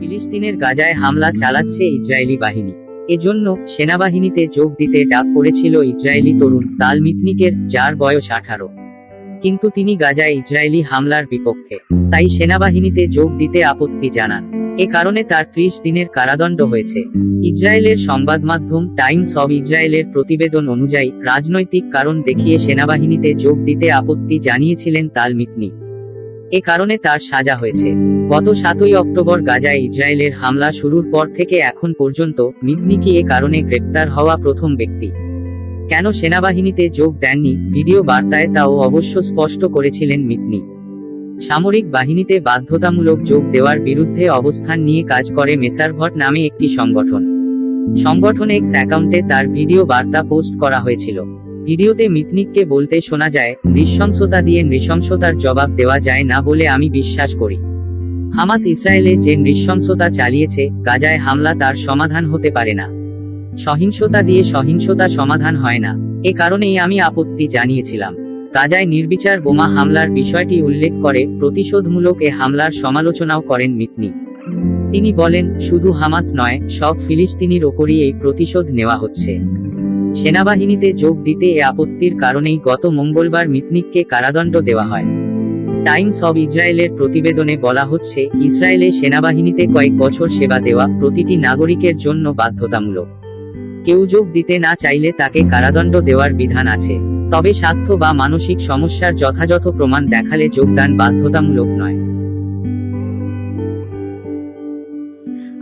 ফিলিস্তিনের গাজায় হামলা চালাচ্ছে ইসরায়েলি বাহিনী। এজন্য সেনাবাহিনীতে যোগ দিতে ডাক করেছিল ইসরায়েলি তরুণ তাল মিতনিকের, যার বয়স আঠারো। কিন্তু তিনি গাজায় ইসরায়েলি হামলার বিপক্ষে। তাই সেনাবাহিনীতে যোগ দিতে আপত্তি জানান। এ কারণে তার ত্রিশ দিনের কারাদণ্ড হয়েছে। ইসরায়েলের সংবাদ মাধ্যম টাইমস অব ইসরায়েলের প্রতিবেদন অনুযায়ী রাজনৈতিক কারণ দেখিয়ে সেনাবাহিনীতে যোগ দিতে আপত্তি জানিয়েছিলেন তাল মিতনি। এ কারণে তার সাজা হয়েছে। গত সাতই অক্টোবর গাজায় ইসরায়েলের হামলা শুরুর পর থেকে এখন পর্যন্ত মিতনিকি এ কারণে গ্রেপ্তার হওয়া প্রথম ব্যক্তি। কেন সেনাবাহিনীতে যোগ দেননি? ভিডিও বার্তায় তাও অবশ্য স্পষ্ট করেছিলেন মিতনি সামরিক বাহিনীতে বাধ্যতামূলক যোগ দেওয়ার বিরুদ্ধে অবস্থান নিয়ে কাজ করে মেসারভট নামে একটি সংগঠন। সংগঠন এক্স অ্যাকাউন্টে তার ভিডিও বার্তা পোস্ট করা হয়েছিল। ভিডিওতে মিতনিককে বলতে শোনা যায়, নৃশংসতা দিয়ে নৃশংসতার জবাব দেওয়া যায় না বলে আমি বিশ্বাস করি। হামাস ইসরায়েলে যে নৃশংসতা চালিয়েছে, গাজায় হামলা তার সমাধান হতে পারে না। সহিংসতা দিয়ে সহিংসতা সমাধান হয় না। এ কারণেই আমি আপত্তি জানিয়েছিলাম। গাজায় নির্বিচার বোমা হামলার বিষয়টি উল্লেখ করে প্রতিশোধমূলক এ হামলার সমালোচনাও করেন মিতনি তিনি বলেন, শুধু হামাস নয়, সব ফিলিস্তিনির ওপরই এই প্রতিশোধ নেওয়া হচ্ছে। সেনাবাহিনীতে যোগ দিতে এ আপত্তির কারণেই গত মঙ্গলবার মিতনিককে কারাদণ্ড দেওয়া হয়। টাইমস অব ইসরায়েলের প্রতিবেদনে বলা হচ্ছে, ইসরায়েলে সেনাবাহিনীতে কয়েক বছর সেবা দেওয়া প্রতিটি নাগরিকের জন্য বাধ্যতামূলক। কেউ যোগ দিতে না চাইলে তাকে কারাদণ্ড দেওয়ার বিধান আছে। তবে স্বাস্থ্য বা মানসিক সমস্যার যথাযথ প্রমাণ দেখালে যোগদান বাধ্যতামূলক নয়।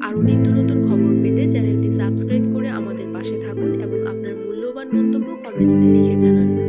আরও নিত্য নতুন খবর পেতে চ্যানেলটি সাবস্ক্রাইব করে আমাদের পাশে থাকুন এবং Blessed, die ich jetzt an